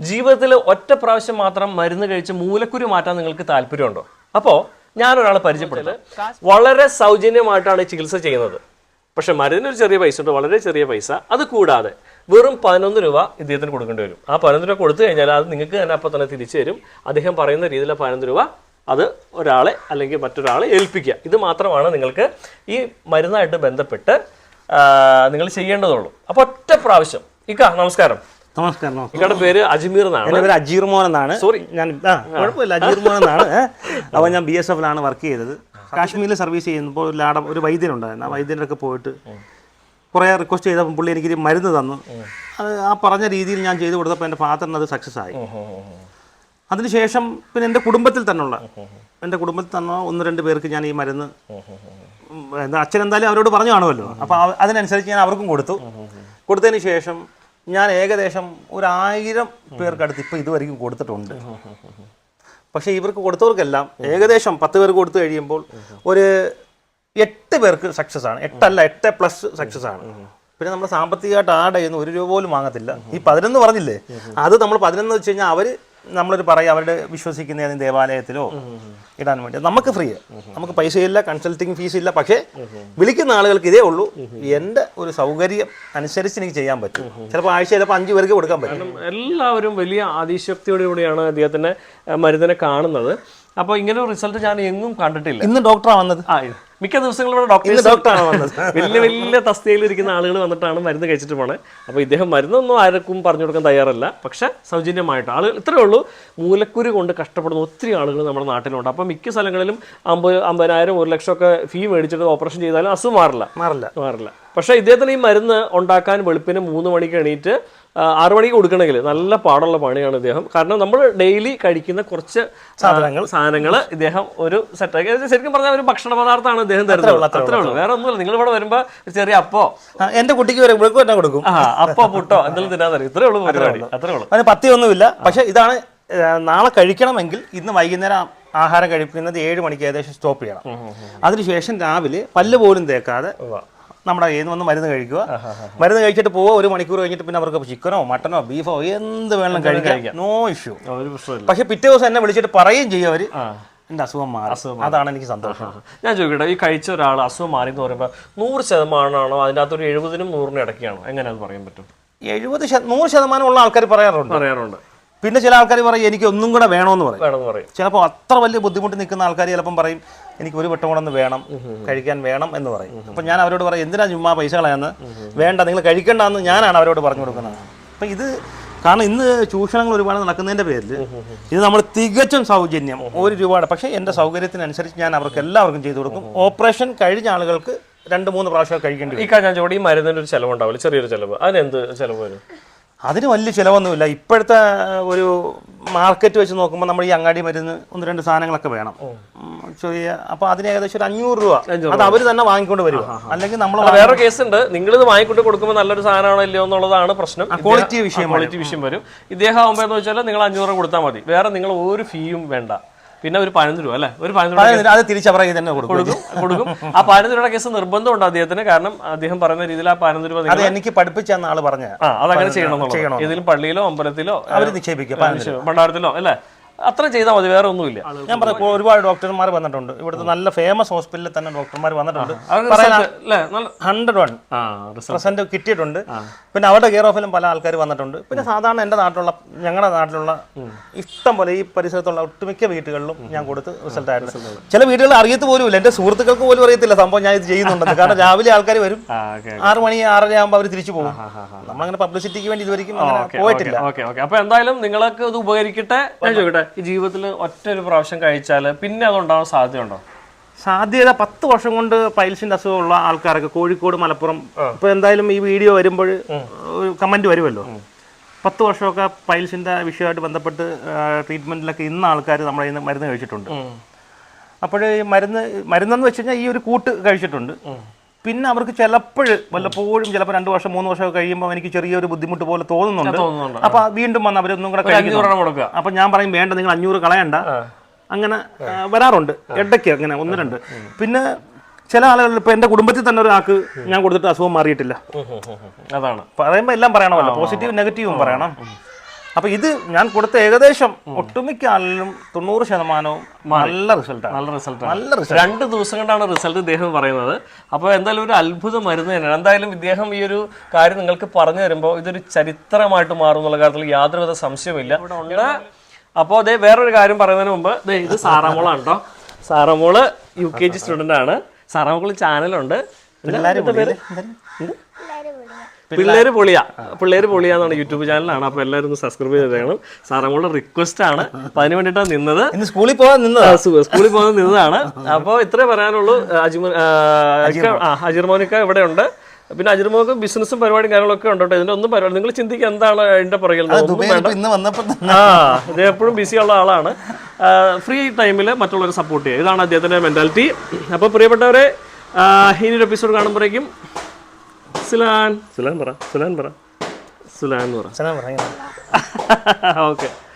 ജീവിതത്തിൽ ഒറ്റ പ്രാവശ്യം മാത്രം മരുന്ന് കഴിച്ച് മൂലക്കുരു മാറ്റാൻ നിങ്ങൾക്ക് താല്പര്യമുണ്ടോ? അപ്പോൾ ഞാനൊരാളെ പരിചയപ്പെടുന്നത് വളരെ സൗജന്യമായിട്ടാണ് ചികിത്സ ചെയ്യുന്നത്. പക്ഷെ മരുന്നിനൊരു ചെറിയ പൈസ ഉണ്ട് വളരെ ചെറിയ പൈസ. അത് കൂടാതെ വെറും പതിനൊന്ന് രൂപ ഇദ്ദേഹത്തിന് കൊടുക്കേണ്ടി വരും. ആ പതിനൊന്ന് രൂപ കൊടുത്തു കഴിഞ്ഞാൽ അത് നിങ്ങൾക്ക് തന്നെ അപ്പം തന്നെ തിരിച്ചു തരും. അദ്ദേഹം പറയുന്ന രീതിയിലുള്ള പതിനൊന്ന് രൂപ അത് ഒരാളെ അല്ലെങ്കിൽ മറ്റൊരാളെ ഏൽപ്പിക്കുക. ഇത് മാത്രമാണ് നിങ്ങൾക്ക് ഈ മരുന്നായിട്ട് ബന്ധപ്പെട്ട് നിങ്ങൾ ചെയ്യേണ്ടതുള്ളൂ. അപ്പോൾ ഒറ്റ പ്രാവശ്യം. ഇക്ക നമസ്കാരം. നമസ്കാരം ഇക്കയുടെ പേര് അജ്മീർ എന്നാണ്. എന്റെ പേര് അജീർ മോൻ എന്നാണ്. സോറി. ഞാൻ ആ കുഴപ്പമില്ല അജീർ മോൻ എന്നാണ്. അപ്പോൾ ഞാൻ ബി എസ് എഫിലാണ് വർക്ക് ചെയ്തത്. കാശ്മീരിൽ സർവീസ് ചെയ്യുമ്പോൾ ഒരു ലാടം ഒരു വൈദ്യനുണ്ടായിരുന്നു. ആ വൈദ്യന്റെ ഒക്കെ പോയിട്ട് കുറേ റിക്വസ്റ്റ് ചെയ്തപ്പോൾ പുള്ളി എനിക്ക് മരുന്ന് തന്നു. അത് ആ പറഞ്ഞ രീതിയിൽ ഞാൻ ചെയ്ത് കൊടുത്തപ്പോൾ എന്റെ ഫാദറിന് അത് സക്സസ് ആയി. അതിനുശേഷം പിന്നെ എന്റെ കുടുംബത്തിൽ തന്നെയുള്ള എന്റെ കുടുംബത്തിൽ തന്നെ ഒന്ന് രണ്ട് പേർക്ക് ഞാൻ ഈ മരുന്ന് എന്താ അച്ഛൻ എന്തായാലും അവരോട് പറഞ്ഞു കാണുമല്ലോ. അപ്പോൾ അതിനനുസരിച്ച് ഞാൻ അവർക്കും കൊടുത്തു. കൊടുത്തതിന് ശേഷം ഞാൻ ഏകദേശം ഒരു ആയിരം പേർക്കടുത്ത് ഇപ്പോൾ ഇതുവരെയും കൊടുത്തിട്ടുണ്ട്. പക്ഷേ ഇവർക്ക് കൊടുത്തവർക്കെല്ലാം ഏകദേശം പത്ത് പേർക്ക് കൊടുത്തു കഴിയുമ്പോൾ ഒരു എട്ട് പേർക്ക് സക്സസ് ആണ്. എട്ടല്ല എട്ട് പ്ലസ് സക്സസ് ആണ്. പിന്നെ നമ്മൾ സാമ്പത്തികമായിട്ട് ആഡ് ചെയ്യുന്ന ഒരു രൂപ പോലും വാങ്ങത്തില്ല. ഈ പതിനൊന്ന് പറഞ്ഞില്ലേ? അത് നമ്മൾ പതിനൊന്ന് വെച്ച് കഴിഞ്ഞാൽ അവർ നമ്മളൊരു പറയും അവരുടെ വിശ്വസിക്കുന്ന ഏതെങ്കിലും ദേവാലയത്തിലോ ഇടാൻ വേണ്ടി. നമുക്ക് ഫ്രീ നമുക്ക് പൈസ ഇല്ല കൺസൾട്ടിങ് ഫീസ് ഇല്ല പക്ഷേ വിളിക്കുന്ന ആളുകൾക്ക് ഇതേ ഉള്ളൂ. എന്റെ ഒരു സൗകര്യം അനുസരിച്ച് എനിക്ക് ചെയ്യാൻ പറ്റും. ചിലപ്പോൾ ആഴ്ച ചിലപ്പോൾ അഞ്ച് പേർക്ക് കൊടുക്കാൻ പറ്റും. എല്ലാവരും വലിയ അതിശക്തിയോടുകൂടിയാണ് അദ്ദേഹത്തിനെ ആ, മരുന്നിനെ കാണുന്നത്. അപ്പോൾ ഇങ്ങനെ ഒരു റിസൾട്ട് ഞാൻ എങ്ങും കണ്ടിട്ടില്ല. ഇന്ന് ഡോക്ടറാണ് വന്നത്? ആ മിക്ക ദിവസങ്ങളും ഇവിടെ ഡോക്ടേഴ്സ് വന്നത്? വലിയ വലിയ തസ്തികയിൽ ഇരിക്കുന്ന ആളുകൾ വന്നിട്ടാണ് മരുന്ന് കഴിച്ചിട്ട് പോണേ. അപ്പോൾ ഇദ്ദേഹം മരുന്നൊന്നും ആർക്കും പറഞ്ഞു കൊടുക്കാൻ തയ്യാറല്ല. പക്ഷേ സൗജന്യമായിട്ട് ആളുകൾ ഇത്രയേ ഉള്ളൂ. മൂലക്കുരു കൊണ്ട് കഷ്ടപ്പെടുന്ന ഒത്തിരി ആളുകൾ നമ്മുടെ നാട്ടിലുണ്ട്. അപ്പോൾ മിക്ക സ്ഥലങ്ങളിലും അമ്പത് അമ്പതിനായിരം ഒരു ലക്ഷമൊക്കെ ഫീ മേടിച്ചിട്ട് ഓപ്പറേഷൻ ചെയ്താലും അസുഖം മാറില്ല. മാറില്ല. മാറില്ല. പക്ഷേ ഇദ്ദേഹത്തിന് ഈ മരുന്ന് ഉണ്ടാക്കാൻ വെളുപ്പിന് മൂന്ന് മണിക്ക് എണീറ്റ് ആറു മണിക്ക് കൊടുക്കണമെങ്കിൽ നല്ല പാടുള്ള പണിയാണ് ഇദ്ദേഹം. കാരണം നമ്മൾ ഡെയിലി കഴിക്കുന്ന കുറച്ച് സാധനങ്ങൾ. സാധനങ്ങൾ ഇദ്ദേഹം ഒരു സെറ്റാക്കി ശരിക്കും പറഞ്ഞാൽ ഒരു ഭക്ഷണ പദാർത്ഥമാണ് ഇദ്ദേഹം തരുന്നത് അത്രേ ഉള്ളൂ വേറെ ഒന്നുമില്ല നിങ്ങൾ ഇവിടെ വരുമ്പോ ചെറിയ അപ്പോ. എന്റെ കുട്ടിക്ക് വരെ തന്നെ കൊടുക്കും. അപ്പോ പുട്ടോ എന്തെങ്കിലും തിന്നാൻ തരും ഇത്രേ ഉള്ളൂ പരിപാടി അത്രേ ഉള്ളൂ. അതിന് പത്തിയൊന്നുമില്ല പക്ഷെ ഇതാണ് നാളെ കഴിക്കണമെങ്കിൽ ഇന്ന് വൈകുന്നേരം ആഹാരം കഴിക്കുന്നത് ഏഴ് മണിക്ക് ഏകദേശം സ്റ്റോപ്പ് ചെയ്യണം. അതിനുശേഷം രാവിലെ പല്ല് പോലും തേക്കാതെ നമ്മുടെ കയ്യിൽ നിന്ന് വന്ന് മരുന്ന് കഴിക്കുക. മരുന്ന് കഴിച്ചിട്ട് പോവുക ഒരു മണിക്കൂർ കഴിഞ്ഞിട്ട് പിന്നെ അവർക്ക് ചിക്കനോ മട്ടനോ ബീഫോ എന്ത് വേണം കഴിക്കാം. നോ ഇഷ്യൂ പക്ഷെ പിറ്റേ ദിവസം എന്നെ വിളിച്ചിട്ട് പറയുകയും ചെയ്യും അവർ. എന്റെ അസുഖം മാറി. അതാണ് എനിക്ക് സന്തോഷം. ഞാൻ ചോദിക്കട്ടെ ഈ കഴിച്ച ഒരാൾ അസുഖം മാറി എന്ന് പറയുമ്പോൾ നൂറ് ശതമാനമാണോ അതിന്റെ അകത്തൊരു എഴുപതിനും നൂറിനും ഇടയ്ക്കാണോ? എങ്ങനെ അത് പറയാൻ പറ്റും? എഴുപത് നൂറ് ശതമാനം ഉള്ള ആൾക്കാർ പറയാറുണ്ട്. പറയാറുണ്ട്. പിന്നെ ചില ആൾക്കാർ പറയും എനിക്ക് ഒന്നും കൂടെ വേണമെന്ന് പറയും. വേണമെന്ന് പറയും. ചിലപ്പോൾ അത്ര വലിയ ബുദ്ധിമുട്ട് നിൽക്കുന്ന ആൾക്കാർ ചിലപ്പം പറയും എനിക്ക് ഒരു വട്ടം കൂടെ ഒന്ന് വേണം കഴിക്കാൻ വേണം എന്ന് പറയും. അപ്പം ഞാൻ അവരോട് പറയും എന്തിനാ ചുമ്മാ പൈസ കളയാന്ന്? വേണ്ട നിങ്ങൾ കഴിക്കണ്ടെന്ന് ഞാനാണ് അവരോട് പറഞ്ഞു കൊടുക്കുന്നത്. അപ്പം ഇത് കാരണം ഇന്ന് ചൂഷണങ്ങൾ ഒരുപാട് നടക്കുന്നതിന്റെ പേരിൽ ഇത് നമ്മൾ തികച്ചും സൗജന്യം ഒരു രൂപയുടെ പക്ഷേ എന്റെ സൗകര്യത്തിനനുസരിച്ച് ഞാൻ അവർക്ക് എല്ലാവർക്കും ചെയ്തു കൊടുക്കും. ഓപ്പറേഷൻ കഴിഞ്ഞ ആളുകൾക്ക് രണ്ട് മൂന്ന് പ്രാവശ്യം കഴിക്കേണ്ടി ഈ കാര്യം ഞാൻ ചോടി ഈ മരുന്നിന് ഒരു ചെലവുണ്ടാവില്ല ചെറിയൊരു ചെലവ്. അതിനെന്ത് ചെലവ് വരും? അതിന് വലിയ ചിലവൊന്നുമില്ല. ഇപ്പോഴത്തെ ഒരു മാർക്കറ്റ് വെച്ച് നോക്കുമ്പോൾ നമ്മൾ ഈ അങ്ങാടി മരുന്ന് ഒന്ന് രണ്ട് സാധനങ്ങളൊക്കെ വേണം. ചെറിയ അപ്പൊ അതിന് ഏകദേശം ഒരു അഞ്ഞൂറ് രൂപ. അത് അവർ തന്നെ വാങ്ങിക്കൊണ്ട് വരിക. അല്ലെങ്കിൽ നമ്മൾ വേറെ കേസ് ഉണ്ട് നിങ്ങൾ ഇത് വാങ്ങിക്കൊണ്ട് കൊടുക്കുമ്പോൾ നല്ലൊരു സാധനമാണോ ഇല്ലയോ എന്നുള്ളതാണ് പ്രശ്നം. ക്വാളിറ്റി വിഷയം ക്വാളിറ്റി വിഷയം വരും. ഇദ്ദേഹം ആകുമ്പോൾ എന്ന് വെച്ചാൽ നിങ്ങൾ അഞ്ഞൂറ് രൂപ കൊടുത്താൽ മതി. വേറെ നിങ്ങൾ ഒരു ഫീയും വേണ്ട. പിന്നെ ഒരു പതിനഞ്ച് രൂപ അല്ലേ? ഒരു പതിനഞ്ച് രൂപ അതിന് അത് തിരിച്ചവരെ തന്നെ കൊടുക്കും. കൊടുക്കും ആ പതിനഞ്ച് രൂപയുടെ കേസ് നിർബന്ധമുണ്ട് അദ്ദേഹത്തിന് കാരണം അദ്ദേഹം പറയുന്ന രീതിയിൽ ആ പതിനഞ്ച് രൂപ അത് എനിക്ക് പഠിപ്പിച്ചെന്ന ആൾ പറഞ്ഞ ആ അതങ്ങനെ ചെയ്യണം എന്നുള്ളത്. ഏതെങ്കിലും പള്ളിയിലോ അമ്പലത്തിലോ അവർ നിക്ഷേപിക്കും ഭണ്ഡാരത്തിലോ അല്ലേ? അത്ര ചെയ്താൽ മതി വേറെ ഒന്നുമില്ല. ഞാൻ പറയാം ഇപ്പോൾ ഒരുപാട് ഡോക്ടർമാർ വന്നിട്ടുണ്ട്. ഇവിടുത്തെ നല്ല ഫേമസ് ഹോസ്പിറ്റലിൽ തന്നെ ഡോക്ടർമാർ വന്നിട്ടുണ്ട്. Hundred one. പ്രസന്റ് കിട്ടിയിട്ടുണ്ട്. പിന്നെ അവരുടെ കെയർ ഓഫിലും പല ആൾക്കാർ വന്നിട്ടുണ്ട്. പിന്നെ സാധാരണ എന്റെ നാട്ടിലുള്ള ഞങ്ങളുടെ നാട്ടിലുള്ള ഇഷ്ടം പോലെ ഈ പരിസരത്തുള്ള ഒട്ടുമിക്ക വീടുകളിലും ഞാൻ കൊടുത്ത് റിസൾട്ട് ആയിരുന്നു ചില വീടുകൾ അറിയത്ത് പോലും ഇല്ല എന്റെ സുഹൃത്തുക്കൾക്ക് പോലും അറിയത്തില്ല സംഭവം ഞാൻ ഇത് ചെയ്യുന്നുണ്ടെന്ന്. കാരണം രാവിലെ ആൾക്കാർ വരും. ആറ് മണി ആറര ആകുമ്പോൾ അവർ തിരിച്ചു പോകും. നമ്മളങ്ങനെ പബ്ലിസിറ്റിക്ക് വേണ്ടി ഇതുവരെയും പോയിട്ടില്ല. Okay okay. അപ്പൊ എന്തായാലും നിങ്ങൾക്ക് ഇത് ഉപകരിക്കട്ടെ. ഞാൻ ചോദിക്കട്ടെ. ഈ ജീവിതത്തിൽ ഒറ്റ ഒരു പ്രാവശ്യം കഴിച്ചാൽ പിന്നെ അതുണ്ടാവാൻ സാധ്യതയുണ്ടോ? സാധ്യത പത്ത് വർഷം കൊണ്ട് പൈൽസിന്റെ അസുഖമുള്ള ആൾക്കാരൊക്കെ കോഴിക്കോട് മലപ്പുറം ഇപ്പൊ എന്തായാലും ഈ വീഡിയോ വരുമ്പോൾ ഒരു കമന്റ് വരുമല്ലോ. പത്ത് വർഷമൊക്കെ പൈൽസിന്റെ വിഷയമായിട്ട് ബന്ധപ്പെട്ട് ട്രീറ്റ്മെന്റിലൊക്കെ ഇന്ന് ആൾക്കാർ നമ്മുടെ ഇന്ന് മരുന്ന് കഴിച്ചിട്ടുണ്ട്. അപ്പോൾ മരുന്ന് മരുന്നെന്ന് വെച്ച് കഴിഞ്ഞാൽ ഈ ഒരു കൂട്ട് കഴിച്ചിട്ടുണ്ട്. പിന്നെ അവർക്ക് ചിലപ്പോൾ വല്ലപ്പോഴും ചിലപ്പോൾ രണ്ട് വർഷം മൂന്ന് വർഷം കഴിയുമ്പോൾ എനിക്ക് ചെറിയൊരു ബുദ്ധിമുട്ട് പോലെ തോന്നുന്നുണ്ട്. അപ്പൊ വീണ്ടും വന്ന് അവരൊന്നും കൂടെ കഴിക്കുന്നു അപ്പൊ ഞാൻ പറയും വേണ്ട നിങ്ങൾ അഞ്ഞൂറ് കളയണ്ട. അങ്ങനെ വരാറുണ്ട്. ഇടയ്ക്ക് അങ്ങനെ ഒന്ന് രണ്ട്. പിന്നെ ചില ആളുകൾ ഇപ്പൊ എന്റെ കുടുംബത്തിൽ തന്നെ ഒരാൾക്ക് ഞാൻ കൊടുത്തിട്ട് അസുഖം മാറിയിട്ടില്ല. അതാണ്. പറയുമ്പോൾ എല്ലാം പറയണമല്ലോ. പോസിറ്റീവും നെഗറ്റീവും പറയണം. അപ്പൊ ഇത് ഞാൻ കൊടുത്ത ഏകദേശം ഒട്ടുമിക്ക ആളിലും തൊണ്ണൂറ് ശതമാനവും നല്ല റിസൾട്ടാണ്. നല്ല റിസൾട്ട് നല്ല റിസൾട്ട്. രണ്ട് ദിവസം കൊണ്ടാണ് റിസൾട്ട് ഇദ്ദേഹം പറയുന്നത്. അപ്പോൾ എന്തായാലും ഒരു അത്ഭുത മരുന്ന് തന്നെയാണ്. എന്തായാലും ഇദ്ദേഹം ഈ ഒരു കാര്യം നിങ്ങൾക്ക് പറഞ്ഞു തരുമ്പോൾ ഇതൊരു ചരിത്രമായിട്ട് മാറും എന്നുള്ള കാര്യത്തിൽ യാതൊരുവിധ സംശയമില്ല അപ്പൊ അതെ അപ്പോൾ അതേ വേറൊരു കാര്യം പറയുന്നതിന് മുമ്പ് ദേ ഇത് സാറാമോളാണ് കേട്ടോ Saramol U K G student ആണ്. സാറാമോൾ ചാനലുണ്ട് എന്ത്? പിള്ളേര് പൊളിയാ. പിള്ളേര് പൊളിയാന്നാണ് യൂട്യൂബ് ചാനലാണ് അപ്പൊ എല്ലാവരും ഒന്ന് സബ്സ്ക്രൈബ് ചെയ്തേക്കണം സാറാമോളുടെ റിക്വസ്റ്റ് ആണ്. അപ്പൊ അതിന് വേണ്ടിയിട്ടാണ് നിന്നത്. സ്കൂളിൽ പോകാൻ നിന്നത്. സ്കൂളിൽ പോകാൻ നിന്നതാണ്. അപ്പോൾ ഇത്രേ പറയാനുള്ളൂ. അജിമ അജിർമോനിക്ക ഇവിടെ ഉണ്ട് പിന്നെ അജിർമോക്ക് ബിസിനസ്സും പരിപാടിയും കാര്യങ്ങളൊക്കെ ഉണ്ട് കേട്ടോ ഇതിന്റെ ഒന്നും പരിപാടി നിങ്ങൾ ചിന്തിക്കുക എന്താണ് എന്റെ പുറകിൽ ആ ഇത് എപ്പോഴും ബിസി ഉള്ള ആളാണ്. ഫ്രീ ടൈമിൽ മറ്റുള്ളവരെ സപ്പോർട്ട് ചെയ്യുക. ഇതാണ് അദ്ദേഹത്തിന്റെ മെന്റാലിറ്റി അപ്പോൾ പ്രിയപ്പെട്ടവരെ ഇനിയൊരു എപ്പിസോഡ് കാണുമ്പോഴേക്കും സുലാൻ. സുലാൻ പറ സുലാൻ പറ. സുലാൻ പറ. സുലാൻ പറ ഓക്കെ